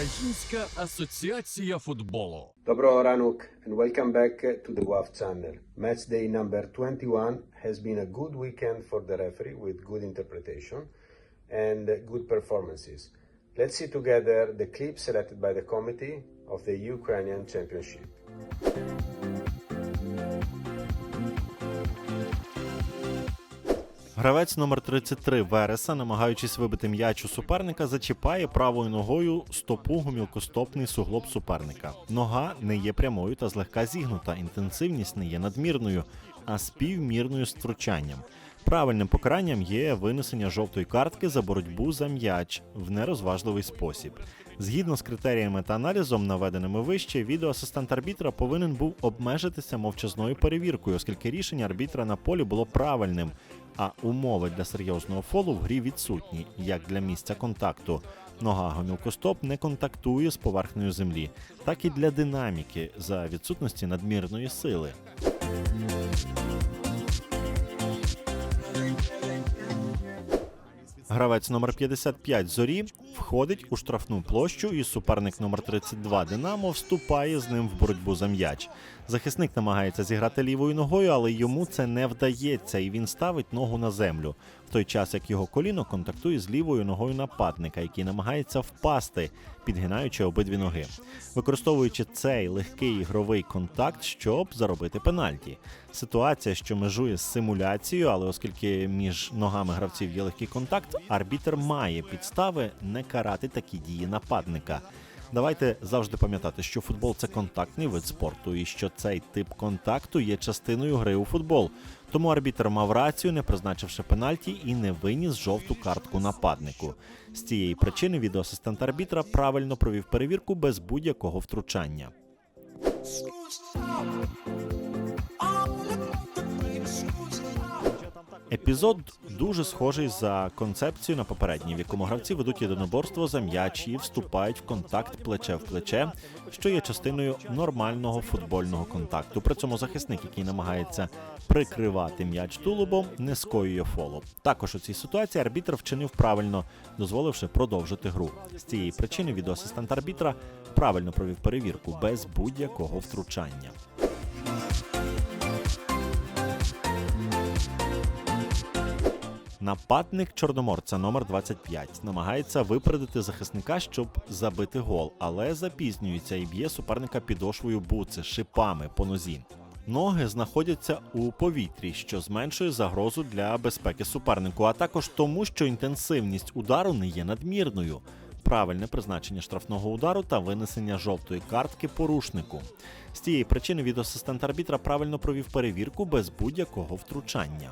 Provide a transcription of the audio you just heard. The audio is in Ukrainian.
Українська асоціація футболу. Доброго ранок and welcome back to the WAF channel. Match day number 21 has been a good weekend for the referee with good interpretation and good performances. Let's see together the clips selected by the committee of the Ukrainian Championship. Гравець номер 33 Вереса, намагаючись вибити м'яч у суперника, зачіпає правою ногою стопу гумілкостопний суглоб суперника. Нога не є прямою та злегка зігнута. Інтенсивність не є надмірною, а співмірною з втручанням. Правильним покаранням є винесення жовтої картки за боротьбу за м'яч в нерозважливий спосіб. Згідно з критеріями та аналізом, наведеними вище, відеоасистент арбітра повинен був обмежитися мовчазною перевіркою, оскільки рішення арбітра на полі було правильним, а умови для серйозного фолу в грі відсутні, як для місця контакту. Нога гомілкостоп не контактує з поверхнею землі, так і для динаміки за відсутності надмірної сили. Гравець номер 55 зорі входить у штрафну площу, і суперник номер 32 Динамо вступає з ним в боротьбу за м'яч. Захисник намагається зіграти лівою ногою, але йому це не вдається, і він ставить ногу на землю. Той час як його коліно контактує з лівою ногою нападника, який намагається впасти, підгинаючи обидві ноги, використовуючи цей легкий ігровий контакт, щоб заробити пенальті. Ситуація, що межує з симуляцією, але оскільки між ногами гравців є легкий контакт, арбітер має підстави не карати такі дії нападника. Давайте завжди пам'ятати, що футбол це контактний вид спорту, і що цей тип контакту є частиною гри у футбол. Тому арбітр мав рацію, не призначивши пенальті і не виніс жовту картку нападнику. З цієї причини відеоасистент арбітра правильно провів перевірку без будь-якого втручання. Епізод дуже схожий за концепцією на попередній, в якому гравці ведуть єдиноборство за м'яч і вступають в контакт плече в плече, що є частиною нормального футбольного контакту. При цьому захисник, який намагається прикривати м'яч тулубом, не скоює фолу. Також у цій ситуації арбітр вчинив правильно, дозволивши продовжити гру. З цієї причини відеоасистент арбітра правильно провів перевірку без будь-якого втручання. Нападник чорноморця номер 25 намагається випередити захисника, щоб забити гол, але запізнюється і б'є суперника підошвою буци шипами по нозі. Ноги знаходяться у повітрі, що зменшує загрозу для безпеки супернику, а також тому, що інтенсивність удару не є надмірною. Правильне призначення штрафного удару та винесення жовтої картки порушнику. З цієї причини відеоасистент арбітра правильно провів перевірку без будь-якого втручання.